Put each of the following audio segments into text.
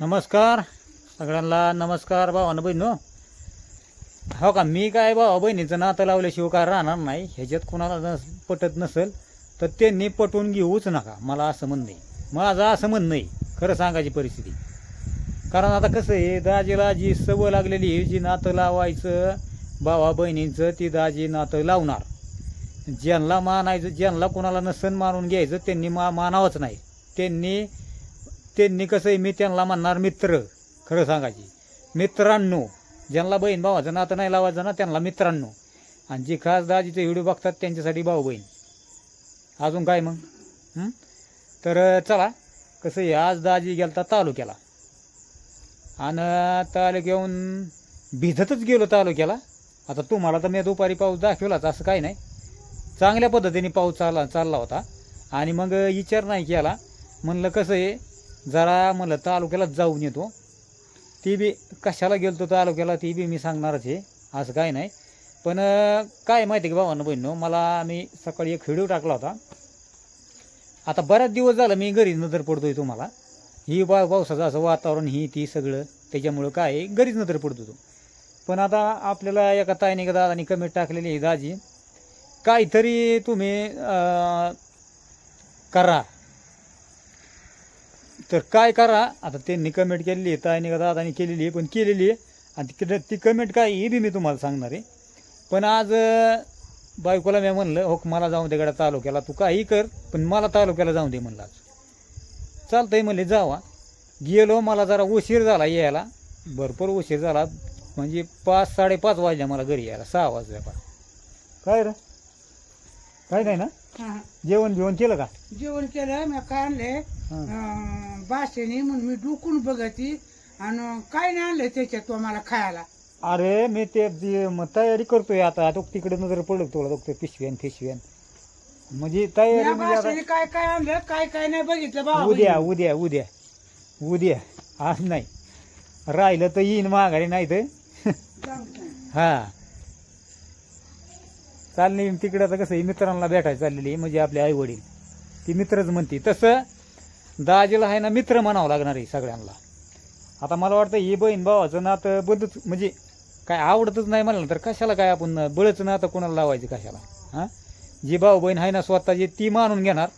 नमस्कार. सगळ्यांना नमस्कार भावानं बहिणो हो का मी काय भावा बहिणीचं नातं लावल्याशिवाय काय राहणार नाही. ह्याच्यात कोणाला नस पटत नसेल तर त्यांनी पटवून घेऊच नका मला असं म्हणणं आहे. माझं असं म्हणणं आहे खरं सांगायची परिस्थिती. कारण आता कसं आहे दाजीला जी सवय लागलेली आहे जी नातं लावायचं भावा बहिणींचं ती दाजी नातं लावणार. ज्यांना मानायचं ज्यांना कोणाला नसन मानून घ्यायचं त्यांनी मा मानावंच नाही. त्यांनी त्यांनी कसं आहे मी त्यांना म्हणणार मित्र खरं सांगायची. मित्रांनो ज्यांना बहीण भावाचं नातं नाही लावायचं ना त्यांना मित्रांनो. आणि जे खास दाजीचे व्हिडिओ बघतात त्यांच्यासाठी भाऊ बहीण. अजून काय मग? तर चला कसं आहे आज दाजी गेलता तालुक्याला. आणि तालुक्याहून भिजतच गेलो तालुक्याला. आता तुम्हाला तर मी दुपारी पाऊस दाखवलाच असं काही नाही. चांगल्या पद्धतीने पाऊस चालला चालला होता. आणि मग विचार नाही केला. म्हणलं कसं आहे जरा म्हणलं तालुक्याला जाऊन येतो. ती बी कशाला गेलतो तालुक्याला ती बी मी सांगणारच आहे. असं काय नाही. पण काय माहिती आहे का भावानं बहिणं मला मी सकाळी एक व्हिडिओ टाकला होता. आता बऱ्याच दिवस झालं मी घरी नजर पडतोय तुम्हाला. ही बा पावसाचं असं वातावरण ही ती सगळं त्याच्यामुळं काय आहे, घरीच नजर पडतो तो. पण आता आपल्याला एका ताईने का दादानी कमेंट टाकलेली आहे दाजी काहीतरी तुम्ही करा. तर काय करा आता त्यांनी कमेंट केलेली आहे ताईने का दादानी केलेली आहे पण केलेली आहे आणि ती ती कमेंट काय हे बी मी तुम्हाला सांगणार आहे. पण आज बायकोला मी म्हणलं हो मला जाऊन दे गड्या तालुक्याला तू काही कर पण मला तालुक्याला जाऊन दे म्हणलं आज. चालतंय म्हणले जावा. गेलो मला जरा उशीर झाला यायला. भरपूर उशीर झाला म्हणजे पाच साडेपाच वाजल्या मला घरी यायला सहा वाजल्या काय रे? काय नाही ना? हा. जेवण बिवण केलं का? जेवण केलं मी काय आणले? बासेनी म्हणून मी डुकून बघती आणि काय नाही आणलं त्याच्यात तो मला खायला. अरे मी ते जे म- तयारी करतोय आता. तो तिकडे नजर पडलं तुला बघतोय पिशव्यान पिशव्यान म्हणजे तयारी या म्हणजे बासेने आता काय काय आणलं काय काय नाही बघितलं बाबा. उद्या उद्या उद्या. उद्या. आज नाही. राहिलं तर येईन माघारी नाही तर हा. चालली तिकडे आता कसं आहे, मित्रांना भेटायला चाललेली आहे, म्हणजे आपले आई वडील ती मित्रच म्हणते तसं दाजीला आहे ना मित्र म्हणावं लागणार आहे सगळ्यांना. आता मला वाटतं ही बहीण भावाचं नातं बदच म्हणजे काय आवडतच नाही म्हणलं तर कशाला काय आपण बळच नातं कोणाला लावायचं कशाला? हां? जी भाऊ बहीण आहे ना स्वतःची ती मानून घेणार.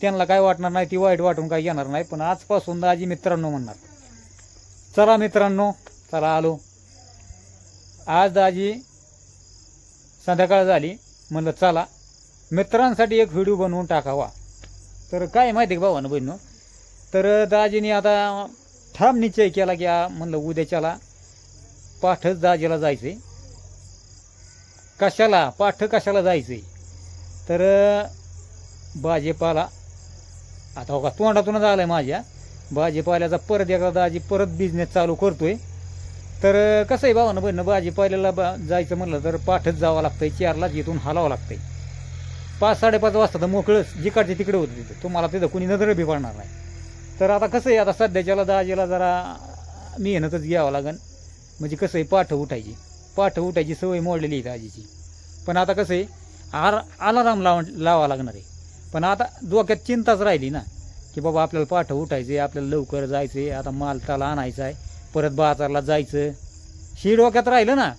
त्यांना काय वाटणार नाही ती वाईट वाटून काय येणार नाही पण आजपासून दाजी मित्रांनो म्हणणार. चला मित्रांनो चला आलो. आज दाजी संध्याकाळ झाली. म्हणलं चला मित्रांसाठी एक व्हिडिओ बनवून टाकावा. तर काय माहिती आहे का भावानं बहिणं तर दाजीने आता ठाम निश्चय केला की म्हणलं उद्याच्याला पाठच दाजीला आहे कशाला? पाठ कशाला जायचंय? तर भाजीपाला आता हो का तोंडातूनच आहे माझ्या. भाजीपाल्याचा परत एकदा दाजी परत बिझनेस चालू करतोय. तर कसं आहे भावानं बहिणं भाजीपाल्याला बा जायचं म्हणलं तर पाठच जावं लागतं आहे चारलाच इथून हलावं आहे पाच साडेपाच वाजता तर मोकळंच जिकडचे तिकडे होतं तिथं तुम्हाला तिथं कुणी नजर बी पडणार नाही. तर आता कसं आहे आता सध्याच्याला दाजीला जरा मेहनतच घ्यावं लागन. म्हणजे कसं आहे पाठ उठायची. पाठ उठायची सवय मोडलेली आहे दाजीची. पण आता कसं आहे आर अलाराम लाव लावा लागणार आहे. पण आता डोक्यात चिंताच राहिली ना की बाबा आपल्याला पाठ उठायचं आहे आपल्याला लवकर जायचं आहे आता माल त्याला आणायचा आहे परत बाजारला जायचं. ही डोक्यात राहिलं ना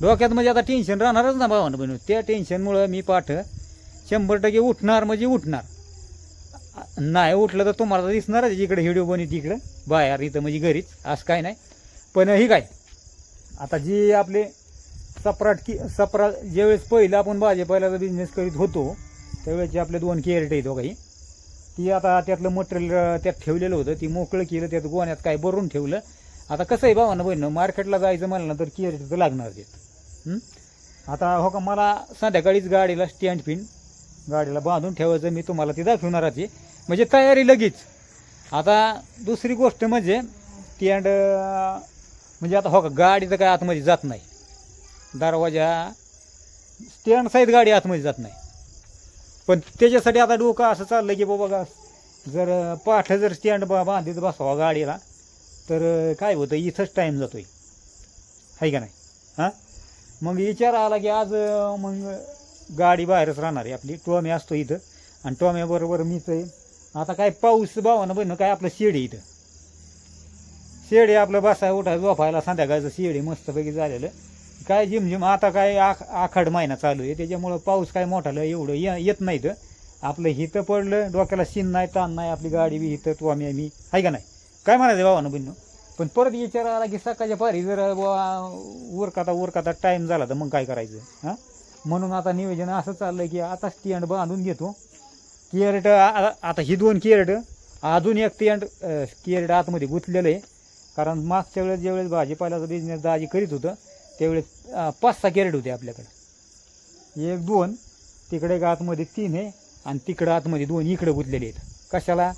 डोक्यात म्हणजे आता टेन्शन राहणारच ना भावानं बनवून त्या टेन्शनमुळं मी पाठ शंभर टक्के उठणार म्हणजे उठणार. नाही उठलं तर तुम्हाला तर दिसणारच इकडे व्हिडिओ बनी तिकडं बाहेर इथं म्हणजे घरीच असं काय नाही. पण ही काय आता जी आपले सपराट की सपरा ज्यावेळेस पहिलं आपण भाजीपाल्याचा बिझनेस करीत होतो त्यावेळेचे आपले दोन केरट आहेत हो काही. ती आता त्यातलं मटेरियल त्यात ठेवलेलं होतं. ती मोकळं केलं त्यात गोण्यात काय भरून ठेवलं. आता कसं आहे भावानं बहिणं मार्केटला जायचं म्हणलं तर केअर तिथं लागणार ते? आता हो का मला संध्याकाळीच गाडीला स्टँड पिन गाडीला बांधून ठेवायचं मी तुम्हाला ती दाखवणार आहे. म्हणजे तयारी लगेच. आता दुसरी गोष्ट म्हणजे स्टँड म्हणजे आता हो का गाडी तर काय आतमध्ये जात नाही. दरवाजा स्टँड साईज गाडी आतमध्ये जात नाही. पण त्याच्यासाठी आता डोकं असं चाललं की बाबा जर पाठ जर स्टँड बा बांधित बसावा गाडीला तर काय होतं इथंच टाईम जातो आहे का नाही? हां? मग विचार आला की आज मग गाडी बाहेरच राहणार आहे आपली. टोमे असतो इथं. आणि टोम्याबरोबर मीच आहे. आता काय पाऊस भावानं बहिणं काय आपलं शेड आहे इथं. शेडी आपलं बसाय उठाय झोपायला संध्याकाळचं शेडी मस्तपैकी झालेलं. काय झिमझिम आता काय आख आखाड महिना चालू आहे. त्याच्यामुळं पाऊस काय मोठालं एवढं ये येत नाही तर आपलं हिथं पडलं डोक्याला शिन नाही ताण नाही आपली गाडी बी हिथं तू आम्ही आम्ही. आहे का नाही? काय म्हणायचं भावानं बहिणं पण परत विचार आला की सकाळच्या पारी जर बुवा उरकाता उरकाता टाईम झाला तर मग काय करायचं? हां? म्हणून आता नियोजन असं चाललं की आता स्टँड बांधून घेतो. किअरट आता ही दोन किअरट अजून एक स्टँड किअरट आतमध्ये गुंतलेलं आहे. कारण मागच्या वेळेस ज्यावेळेस भाजीपाल्याचा बिझनेस दाजी करीत होतं त्यावेळेस पाच सहा कॅरेट होते आपल्याकडे. एक दोन तिकडे एक आतमध्ये तीन आहे आणि तिकडं आतमध्ये दोन इकडं गुंतलेले आहेत. कशाला?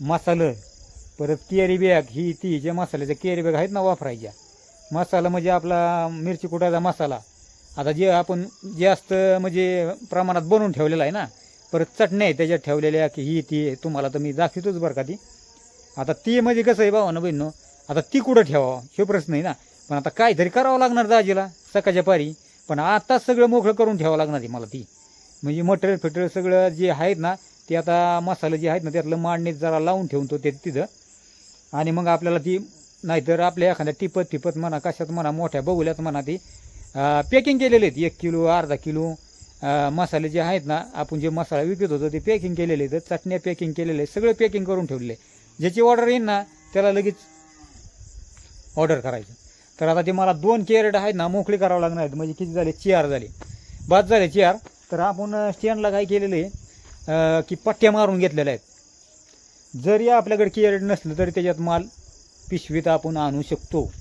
मसालं. परत केरी बॅग ही ती जे मसाल्याच्या केरी बॅग आहेत ना वापरायच्या. मसाला म्हणजे आपला मिरची कुटाचा मसाला. आता जे आपण जास्त म्हणजे प्रमाणात बनवून ठेवलेला आहे ना परत चटण्या आहे त्याच्यात ठेवलेल्या की ही ती आहे. तुम्हाला तर मी दाखवतोच बरं का ती. आता ती म्हणजे कसं आहे भावानं बहिणं आता ती कुठं ठेवावं? हे प्रश्न आहे ना. पण आता काहीतरी करावं लागणार दाजीला सकाळच्या पारी. पण आत्ताच सगळं मोकळं करून ठेवावं लागणार आहे मला ती. म्हणजे मटेरियल फिटेरियल सगळं जे आहेत ना ते आता मसाले जे आहेत ना त्यातलं मांडणीत जरा लावून ठेवून तो ते तिथं. आणि मग आपल्याला ती नाहीतर आपल्या एखाद्या टिपत टिपत म्हणा कशात म्हणा मोठ्या बघुल्यात म्हणा ती पॅकिंग केलेले आहेत. एक किलो अर्धा किलो मसाले जे आहेत ना आपण जे मसाला विकत होतो ते पॅकिंग केलेले आहेत. चटण्या पॅकिंग केलेले आहेत. सगळं पॅकिंग करून ठेवलेले ज्याची ऑर्डर येईल ना त्याला लगेच ऑर्डर करायचं. तर आता ते मला दोन कॅरेट आहेत ना मोकळी करावं लागणार आहेत. म्हणजे किती झाले? चार झाले. बाद झाले चार. तर आपण स्टँडला काय केलेलं आहे? की पट्ट्या मारून घेतलेल्या आहेत. जरी आपल्याकडे कॅरेट नसलं तरी त्याच्यात माल पिशवीत आपण आणू शकतो.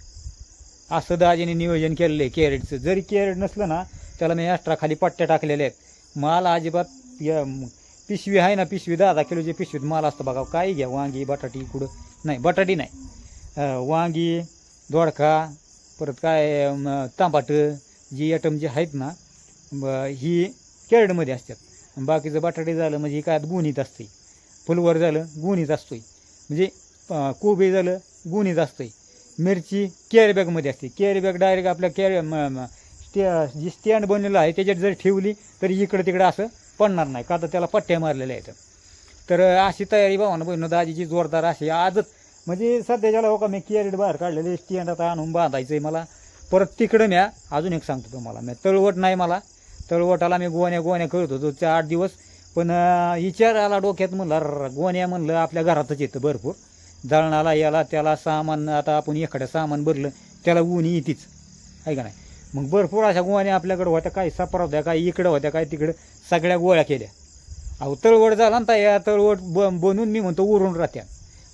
असं दाजीने नियोजन केलेलं आहे कॅरेटचं. जरी कॅरेट नसलं ना त्याला मी एक्स्ट्रा खाली पट्ट्या टाकलेल्या आहेत. माल अजिबात या- पिशवी आहे ना पिशवी दहा दहा किलोची पिशवीत माल असतं बघा. काही घ्या. वांगी बटाटी कुठं? नाही बटाटी नाही. वांगी दोडका परत काय म, तांबाटं जी आयटम जे आहेत ना ही कॅरेटमध्ये असतात. बाकीचं बटाटे झालं म्हणजे काय गुणीत असते फुलवर झालं गुणीत असतोय. म्हणजे कोबी झालं गुणीत आहे मिरची कॅरीबॅगमध्ये असते. कॅरी डायरेक्ट आपल्या कॅरी म- जी स्टँड बनलेलं आहे त्याच्यात जर ठेवली तरी इकडं तिकडं असं पडणार नाही. का तर त्याला पट्ट्या मारलेल्या आहेत. तर अशी तयारी भावानं बहिणं दाजीची जोरदार अशी आजच म्हणजे सध्याच्या लोक हो मी कॅरेट बाहेर काढलेले स्टँड आता आणून बांधायचं आहे मला. परत तिकडं म्या अजून एक सांगतो तुम्हाला मी. तळवट नाही मला. तळवटाला मी गोण्या गोण्या करत होतो त्या आठ दिवस. पण विचार आला डोक्यात म्हणलं गोण्या म्हणलं आपल्या घरातच येतं भरपूर. दळणाला याला त्याला सामान आता आपण एखादं सामान भरलं त्याला ऊन येतीच. आहे का नाही? मग भरपूर अशा गोण्या आपल्याकडे होत्या काही सापरा होत्या काही इकडं होत्या काही तिकडं. सगळ्या गोळ्या केल्या. अहो तळवट झाला ना या तळवट ब बनवून मी म्हणतो उरून राहत्या.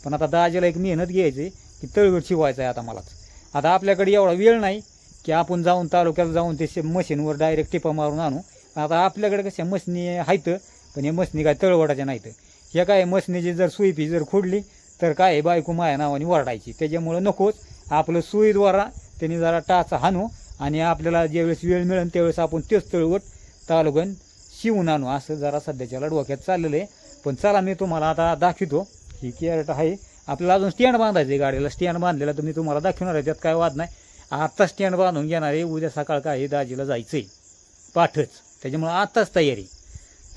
पण आता दाजीला एक मेहनत घ्यायची की तळवट शिवायचं आहे आता मलाच. आता आपल्याकडे एवढा वेळ नाही की आपण जाऊन तालुक्यात जाऊन ते मशीनवर डायरेक्ट टिपा मारून आणू. आता आपल्याकडे कशा मशनी आहेत पण हे मशनी काय तळवटाच्या नाहीत. हे काय मशनीची जर सुईपी जर खोडली तर काय आहे, बायको माया नावाने वरडायची. त्याच्यामुळं नकोच. आपलं सुईद्वारा त्यांनी जरा टाचा हाणू आणि आपल्याला ज्यावेळेस वेळ मिळेल त्यावेळेस आपण तेच तळवट तालुक्यात शिवून आणू. असं जरा सध्याच्याला डोक्यात चाललेलं आहे. पण चला मी तुम्हाला आता दाखवतो. ही कॅरेट आहे. आपल्याला अजून स्टँड बांधायचं आहे गाडीला. स्टँड बांधलेला तर मी तुम्हाला दाखवणार आहे त्यात काय वाद नाही. आत्ता स्टँड बांधून घेणार आहे. उद्या सकाळ काय आहे, दाजीला जायचं आहे पाठच. त्याच्यामुळं आत्ताच तयारी.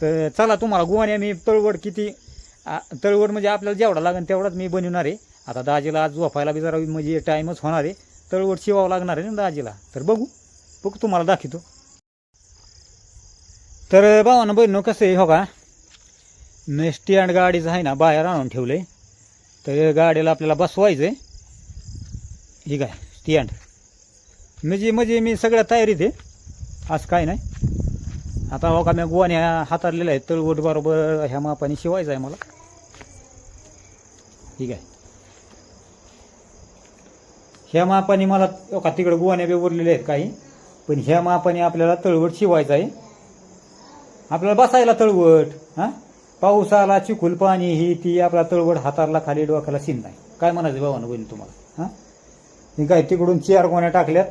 तर चला तुम्हाला गोवाने मी तळवड किती तळवड म्हणजे आपल्याला जेवढा लागेल तेवढाच मी बनवणार आहे. आता दाजीला आज झोपायला बी जरा म्हणजे टाईमच होणार आहे. तळवड शिवावं लागणार आहे ना दाजीला. तर बघू. बघू तुम्हाला दाखवतो. तर भावानं बहिणं कसं आहे हो का? मी स्टँड गाडीचं आहे ना बाहेर आणून ठेवलं आहे तर गाडीला आपल्याला बसवायचं आहे ही काय स्टँड म्हणजे म्हणजे मी सगळ्या तयारीत आहे. असं काय नाही. आता हो का मी गोवान्या हाताळलेल्या आहेत तळवट बरोबर ह्या मापाने शिवायचं आहे मला. ठीक आहे ह्या मापाने मला हो का तिकडं गोवान्या बी उरलेल्या आहेत काही. पण ह्या मापाने आपल्याला तळवट शिवायचं आहे आपल्याला बसायला तळवट हां? पाऊस आला पाणी ही ती आपला तळवट हातारला खाली डोक्याला सीन नाही. काय म्हणायचं भावानं बहिणी तुम्हाला? हां? ही काय तिकडून चार गोण्या टाकल्यात.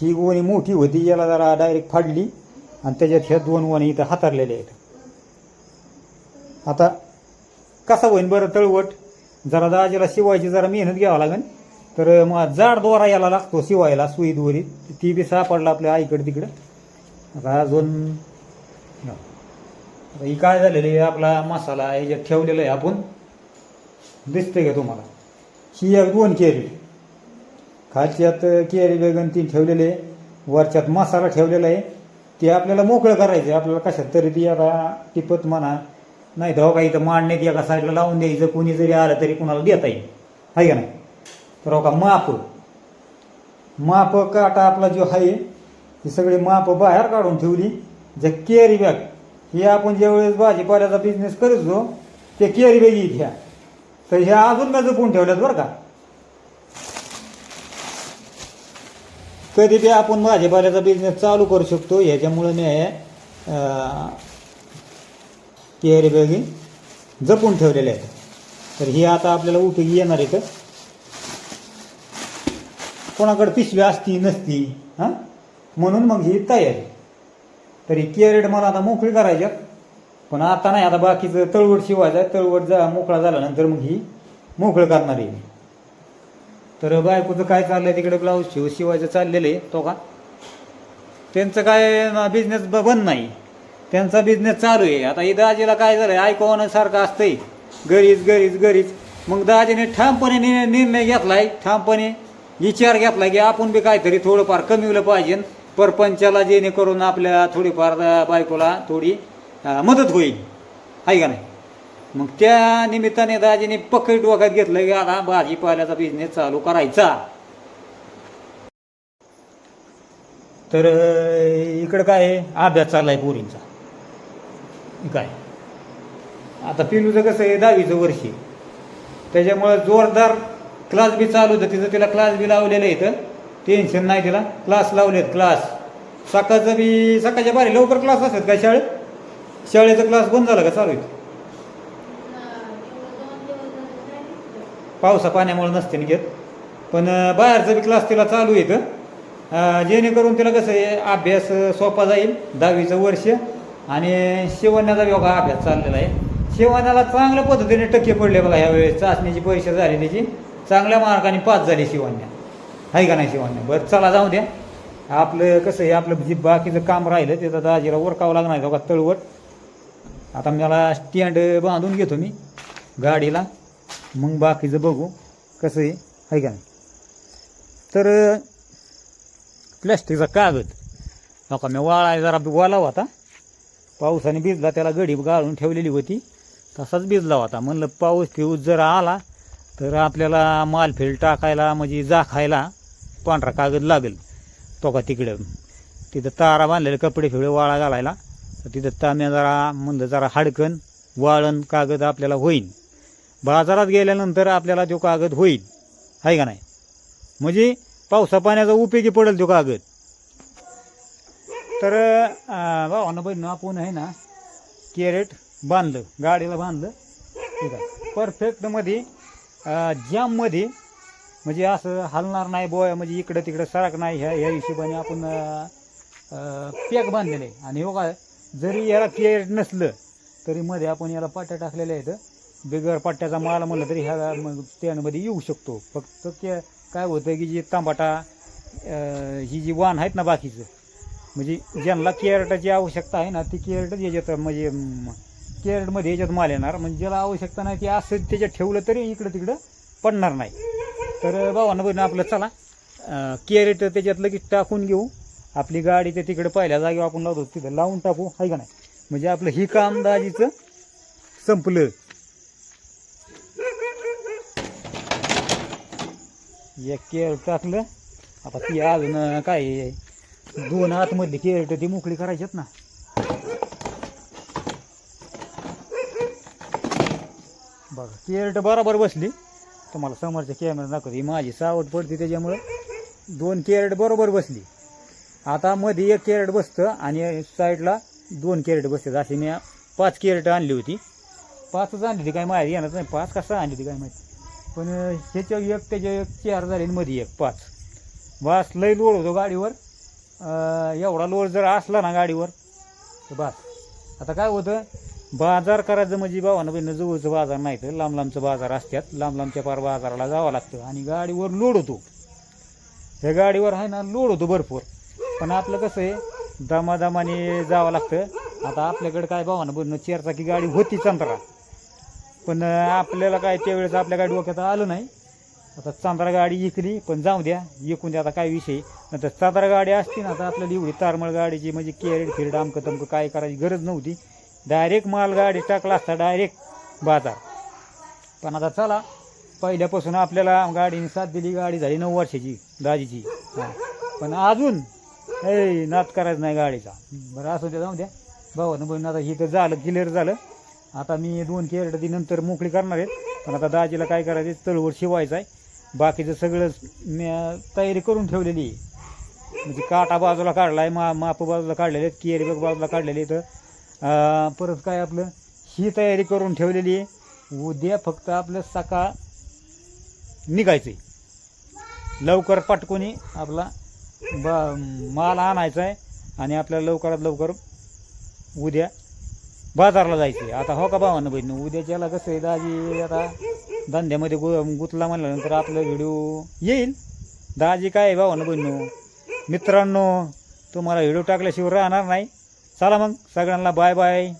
ही गोणी मोठी होती याला जरा डायरेक्ट फाडली आणि त्याच्यात ह्या दोन गोणी इथं हातारलेल्या आहेत. आता कसा होईन बरं तळवट? जरा दाजीला शिवायची जरा मेहनत घ्यावं लागेल. तर मग जाड दोरा याला लागतो शिवायला सुई दोरी ती बी सापडला आपल्या आईकडे तिकडं. आता अजून आता ही काय झालेली आहे? आपला मसाला याच्यात ठेवलेला आहे आपण. दिसते का तुम्हाला? ही एक दोन केरी. खालच्यात केरी बेगन तीन ठेवलेले आहे. वरच्यात मसाला ठेवलेला आहे. ते आपल्याला मोकळं करायचं आहे. आपल्याला कशात तरी ती आता टिपत म्हणा. नाही धाव हो काही का इथं मांडण्यात एका साईडला लावून द्यायचं. कोणी जरी आलं तरी कुणाला देता येईल. आहे का नाही? तर हो का माप. माप काटा आपला जो आहे ती सगळी माप बाहेर काढून ठेवली. जे केरी बॅग हे आपण ज्यावेळेस भाजीपाल्याचा बिझनेस करतो ते केरी बेगी घ्या. तर ह्या अजून मी जपून ठेवल्यात बरं का? कधी ते आपण भाजीपाल्याचा बिझनेस चालू करू शकतो. ह्याच्यामुळे मी अं, केरी बेगी जपून ठेवलेल्या आहेत. तर ही आता आपल्याला उपयोगी येणार इथं कोणाकडे पिशवी असती नसती हां? म्हणून मग ही तयारी. तरी कॅरेट मला आता मोकळी करायच्या पण आता नाही आता बाकीचं तळवट शिवायचं आहे. तळवट जा मोकळा झाल्यानंतर मग ही मोकळं करणार आहे तर बायकोचं काय चाललंय तिकडे ब्लाऊज शिव शिवायचं चाललेलं आहे तो का? त्यांचं काय बिझनेस बंद नाही. त्यांचा बिझनेस चालू आहे. आता ही दाजीला काय झालंय? ऐकवणं सारखं असतंय. घरीच घरीच घरीच. मग दाजीने ठामपणे नि- निर्णय घेतलाय. ठामपणे विचार घेतलाय की आपण बी काहीतरी थोडंफार कमीवलं पाहिजे. परपंचाला जेणेकरून आपल्या थोडीफार बायकोला थोडी मदत होईल. आहे का नाही? मग त्या निमित्ताने दाजीने पकड डोक्यात घेतलं की आता भाजीपाल्याचा बिझनेस चालू करायचा. तर इकडं काय आहे? अभ्यास चाललाय पोरींचा. काय? आता पिलूचं कसं आहे? दहावीचं वर्षी त्याच्यामुळं जोरदार क्लास बी चालू होतं. तिथं तिला क्लास बी लावलेलं आहे इथं. टेन्शन नाही तिला. क्लास लावलेत क्लास सकाळचं बी सकाळच्या बारी लवकर क्लास असतात का शाळेत? शाळेचा क्लास बंद झाला का चालू आहे? पावसा पाण्यामुळे नसते घेत. पण बाहेरचं बाहेरचा बी क्लास तिला चालू आहे जेणेकरून तिला कसं आहे अभ्यास सोपा जाईल दहावीचं वर्ष. आणि शिवण्याचा बी अभ्यास चाललेला आहे. शिवण्याला चांगल्या पद्धतीने टक्के पडले बघा ह्यावेळेस चाचणीची परीक्षा झाली त्याची. चांगल्या मार्गाने पास झाली शिवण्या. आहे का नाही शिवाने? बरं चला जाऊ द्या. आपलं कसं आहे आपलं जे बाकीचं काम राहिलं त्याचं दाजीला ओरकावं लागणार आहे का तळवट. आता मला स्टँड बांधून घेतो मी गाडीला. मग बाकीचं बघू कसं आहे आहे का नाही. तर प्लॅस्टिकचा कागद. नका मी वाळा जरा वालाव होता पावसाने भिजला त्याला गडी गाळून ठेवलेली होती. तसाच भिजला होता. म्हणलं पाऊस फिऊस जरा आला तर आपल्याला मालफेल टाकायला म्हणजे जाखायला पांढरा कागद लागेल. तो का तिकडं? तिथं तारा बांधलेले कपडे फिळे वाळा घालायला. तर तिथं ताम्या जरा म्हणलं जरा हाडकन वाळण कागद आपल्याला होईल बाजारात गेल्यानंतर आपल्याला तो कागद होईल आहे का नाही? म्हणजे पावसा पाण्याचा उपयोगी पडेल तो कागद. तर भावानं बहिणं आपण आहे ना कॅरेट बांधलं गाडीला बांधलं. ठीक आहे. परफेक्टमध्ये जॅममध्ये म्हणजे असं हलणार नाही बोया म्हणजे इकडं तिकडं सरक नाही ह्या ह्या हिशोबाने आपण पॅक बांधलेलं आहे आणि हो काय जरी याला केअर नसलं तरी मध्ये आपण याला पाट्या टाकलेल्या आहेत. बिगर पट्ट्याचा माल म्हणलं तरी ह्या मग त्यामध्ये येऊ शकतो. फक्त के काय होतं की जी तांबाटा ही जी वाण आहेत ना बाकीचं म्हणजे ज्यांना केअरटाची आवश्यकता आहे ना ती केअरटच याच्यात म्हणजे केरडमध्ये कॅरेटमध्ये याच्यात माल येणार. म्हणजे ज्याला आवश्यकता नाही ती असं त्याच्यात ठेवलं तरी इकडं तिकडं पडणार नाही. तर भावांना बहिणं आपलं चला. अं, कॅरेट त्याच्यात लगेच टाकून घेऊ. आपली गाडी ते तिकडे पहिल्या जागेवर आपण लावतो तिथं लावून टाकू आहे का नाही? म्हणजे आपलं ही काम दाजीचं संपलं. एक केरट टाकलं. आता ती अजून काय दोन आतमधली केरट ती मोकळी करायच्यात ना. बघा केरट बरोबर बसली. तुम्हाला समोरच्या कॅमेरा दाखवतो. ही माझी सावट पडते त्याच्यामुळं दोन कॅरेट बरोबर बसली. आता मध्ये एक कॅरेट बसतं आणि साईडला दोन कॅरेट बसतात. अशी मी पाच कॅरेट आणली होती. पाचच आणली होती काय माहिती येणार नाही. पाच कसं आणली होती काय माहिती. पण ह्याच्या एक त्याच्या एक चार झाले आणि मध्ये एक पाच. बस लय लोड होतो गाडीवर. एवढा लोड जर असला ना गाडीवर तर बस. आता काय होतं बाजार करायचं म्हणजे भावानं बहिणं जवळचं बाजार नाही तर लांब लांबचं बाजार असतात लांब लांबच्या पार बाजाराला जावं लागतं आणि गाडीवर लोड होतो. ह्या गाडीवर आहे ना लोड होतो भरपूर. पण आपलं कसं आहे दमादमाने जावं लागतं. आता आपल्याकडे काय भावानं बहिणं चारचाकी गाडी होती चंद्रा. पण आपल्याला काय त्यावेळेस आपल्या गाडी डोक्यात आलं नाही. आता चांदरा गाडी इकली पण जाऊ द्या इकून द्या आता काय विषय. नंतर चांदरा गाडी असती ना आता आपल्याला एवढी तारमळ गाडीची म्हणजे केरड फिरड आमकं तमकं काय करायची गरज नव्हती. डायरेक्ट मालगाडी टाकला असता डायरेक्ट बाजार. पण आता चला पहिल्यापासून आपल्याला गाडीने साथ दिली गाडी झाली नऊ वर्षाची दाजीची. पण अजून ए नात करायचं नाही गाडीचा. बरं असं द्या जाऊ द्या. भावानं बहिण आता हे तर झालं क्लिअर झालं. आता मी दोन केरट ती नंतर मोकळी करणार आहेत. पण आता दाजीला काय करायचं तळवर शिवायचं आहे. बाकीचं सगळं मी तयारी करून ठेवलेली आहे. म्हणजे काटा बाजूला काढला आहे मा माप बाजूला काढलेले आहेत केरी बाजूला काढलेले आहेत. परत काय आपलं? ही तयारी करून ठेवलेली आहे. उद्या फक्त आपलं सकाळ निघायचं आहे लवकर पटकोनी आपला ब माल आणायचा आहे आणि आपल्याला लवकरात लवकर उद्या बाजारला जायचं आहे आता हो का भावानं बहिण उद्याच्याला कसं आहे दाजी? आता धंद्यामध्ये गु गुतला म्हणल्यानंतर आपलं व्हिडिओ येईल. दाजी काय आहे भावानं बहिण मित्रांनो तुम्हाला व्हिडिओ टाकल्याशिवाय राहणार नाही. चला मग सगळ्यांना बाय बाय.